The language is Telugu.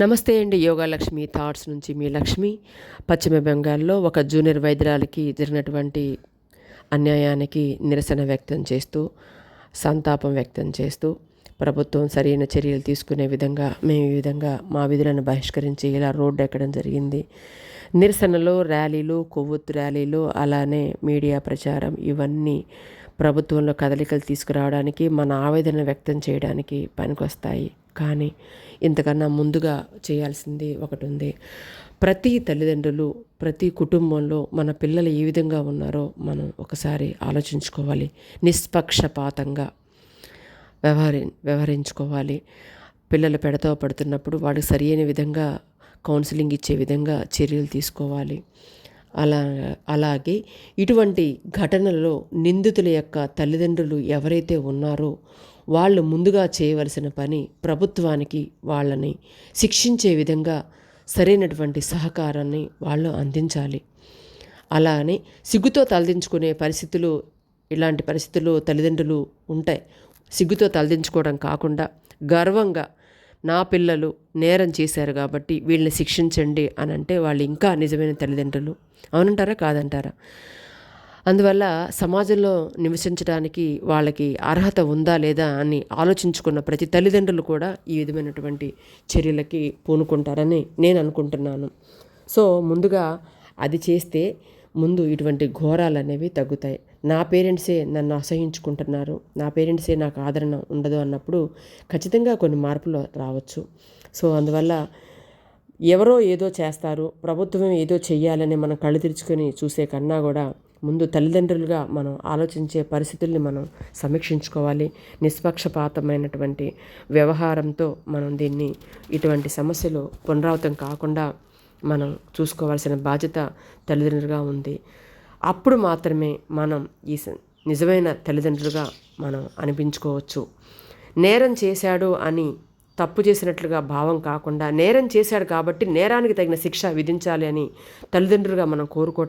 నమస్తే అండి యోగాలక్ష్మి థాట్స్ నుంచి మీ లక్ష్మి. పశ్చిమ బెంగాల్లో ఒక జూనియర్ వైద్యురాలకి జరిగినటువంటి అన్యాయానికి నిరసన వ్యక్తం చేస్తూ సంతాపం వ్యక్తం చేస్తూ ప్రభుత్వం సరైన చర్యలు తీసుకునే విధంగా మేము ఈ విధంగా మా విధులను బహిష్కరించి ఇలా రోడ్డు ఎక్కడం జరిగింది. నిరసనలో ర్యాలీలు కొవ్వొత్తు ర్యాలీలు అలానే మీడియా ప్రచారం ఇవన్నీ ప్రభుత్వంలో కదలికలు తీసుకురావడానికి మన ఆవేదన వ్యక్తం చేయడానికి పనికొస్తాయి. కానీ ఇంతకన్నా ముందుగా చేయాల్సింది ఒకటి ఉంది ప్రతి తల్లిదండ్రులు ప్రతి కుటుంబంలో మన పిల్లలు ఏ విధంగా ఉన్నారో మనం ఒకసారి ఆలోచించుకోవాలి. నిష్పక్షపాతంగా వ్యవహరి వ్యవహరించుకోవాలి. పిల్లలు పెడతో పడుతున్నప్పుడు వాళ్ళకి సరియైన విధంగా కౌన్సిలింగ్ ఇచ్చే విధంగా చర్యలు తీసుకోవాలి. అలా అలాగే ఇటువంటి ఘటనల్లో నిందితుల యొక్క తల్లిదండ్రులు ఎవరైతే ఉన్నారో వాళ్ళు ముందుగా చేయవలసిన పని ప్రభుత్వానికి వాళ్ళని శిక్షించే విధంగా సరైనటువంటి సహకారాన్ని వాళ్ళు అందించాలి. అలానే సిగ్గుతో తలదించుకునే పరిస్థితులు ఇలాంటి పరిస్థితులు తల్లిదండ్రులు ఉంటాయి. సిగ్గుతో తలదించుకోవడం కాకుండా గర్వంగా నా పిల్లలు నేరం చేశారు కాబట్టి వీళ్ళని శిక్షించండి అని అంటే వాళ్ళు ఇంకా నిజమైన తల్లిదండ్రులు. అవునంటారా? కాదంటారా? అందువల్ల సమాజంలో నివసించడానికి వాళ్ళకి అర్హత ఉందా లేదా అని ఆలోచించుకున్న ప్రతి తల్లిదండ్రులు కూడా ఈ విధమైనటువంటి చర్యలకి పూనుకుంటారని నేను అనుకుంటున్నాను. సో ముందుగా అది చేస్తే ముందు ఇటువంటి ఘోరాలు అనేవి తగ్గుతాయి. నా పేరెంట్సే నన్ను అసహించుకుంటున్నారు. నా పేరెంట్సే నాకు ఆదరణ ఉండదు అన్నప్పుడు ఖచ్చితంగా కొన్ని మార్పులు రావచ్చు. సో అందువల్ల ఎవరో ఏదో చేస్తారు ప్రభుత్వం ఏదో చెయ్యాలని మనం కళ్ళు తెరుచుకొని చూసే కన్నా కూడా ముందు తల్లిదండ్రులుగా మనం ఆలోచించే పరిస్థితుల్ని మనం సమీక్షించుకోవాలి. నిష్పక్షపాతమైనటువంటి వ్యవహారంతో మనం దీన్ని ఇటువంటి సమస్యలు పునరావృతం కాకుండా మనం చూసుకోవాల్సిన బాధ్యత తల్లిదండ్రులుగా ఉంది. అప్పుడు మాత్రమే మనం ఈ నిజమైన తల్లిదండ్రులుగా మనం అనిపించుకోవచ్చు. నేరం చేశాడు అని తప్పు చేసినట్లుగా భావం కాకుండా నేరం చేశాడు కాబట్టి నేరానికి తగిన శిక్ష విధించాలి అని తల్లిదండ్రులుగా మనం కోరుకో